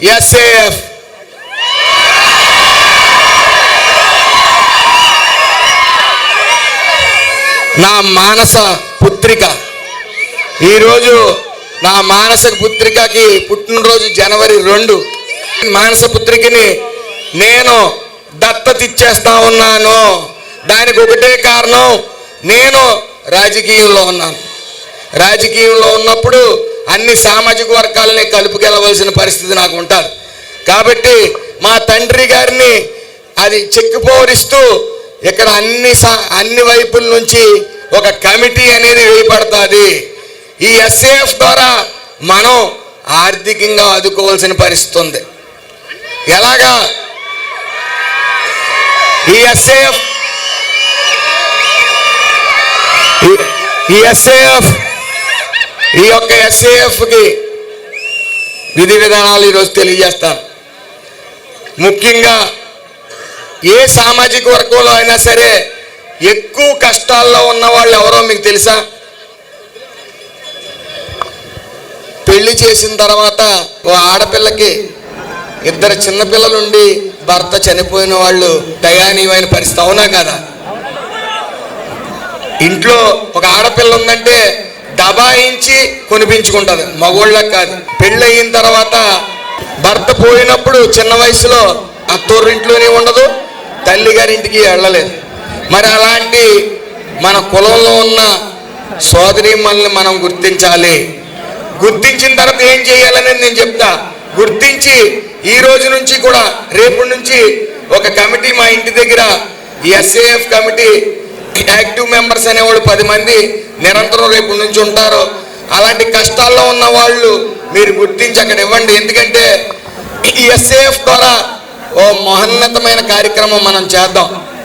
SAF నా మానస పుత్రిక. ఈరోజు నా మానస పుత్రికకి పుట్టినరోజు జనవరి రెండు. మానస పుత్రికని నేను దత్తత ఇచ్చేస్తా ఉన్నాను. దానికి ఒకటే కారణం నేను రాజకీయంలో ఉన్నాను. రాజకీయంలో ఉన్నప్పుడు అన్ని సామాజిక వర్గాలని కలుపుకెళ్ళవలసిన పరిస్థితి నాకు ఉంటుంది. కాబట్టి మా తండ్రి గారిని అది చెక్కుపోరిస్తూ ఇక్కడ అన్ని సా- అన్ని వైపుల నుంచి ఒక కమిటీ అనేది వేయబడుతుంది. ఈ ఎస్ఏఎఫ్ ద్వారా మనం ఆర్థికంగా ఆదుకోవాల్సిన పరిస్థితి ఉంది. ఎలాగా? ఈ ఎస్ఏఎఫ్ ఈ ఎస్ఏఎఫ్ ఈ యొక్క ఎస్ఏఎఫ్కి విధి విధానాలు ఈరోజు తెలియజేస్తాను ముఖ్యంగా ఏ సామాజిక వర్గంలో అయినా సరే ఎక్కువ కష్టాల్లో ఉన్న వాళ్ళు ఎవరో మీకు తెలుసా? పెళ్ళి చేసిన తర్వాత ఓ ఆడపిల్లకి ఇద్దరు చిన్నపిల్లలుండి భర్త చనిపోయిన వాళ్ళు దయానీయమైన పరిస్థితి. అవునా కదా? ఇంట్లో ఒక ఆడపిల్ల ఉందంటే దబాయించి కొనిపించుకుంటుంది. మగోళ్ళకి కాదు. పెళ్ళి అయిన తర్వాత భర్త పోయినప్పుడు చిన్న వయసులో అత్తోరింట్లోనే ఉండదు తల్లిగారింటికి వెళ్ళలేదు. మరి అలాంటి మన కులంలో ఉన్న సోదరిమల్ని మనం గుర్తించాలి. గుర్తించిన తర్వాత ఏం చేయాలనేది నేను చెప్తా. గుర్తించి ఈ రోజు నుంచి కూడా రేపు నుంచి ఒక కమిటీ మా ఇంటి దగ్గర ఎస్ఏఎఫ్ కమిటీ యాక్టివ్ మెంబర్స్ అనేవాడు పది మంది నిరంతరం రేపు నుంచి ఉంటారు. అలాంటి కష్టాల్లో ఉన్న వాళ్ళు మీరు గుర్తించి అక్కడ ఇవ్వండి. ఎందుకంటే ఈ ఎస్ఏఎఫ్ ద్వారా ఓ మహోన్నతమైన కార్యక్రమం మనం చేద్దాం.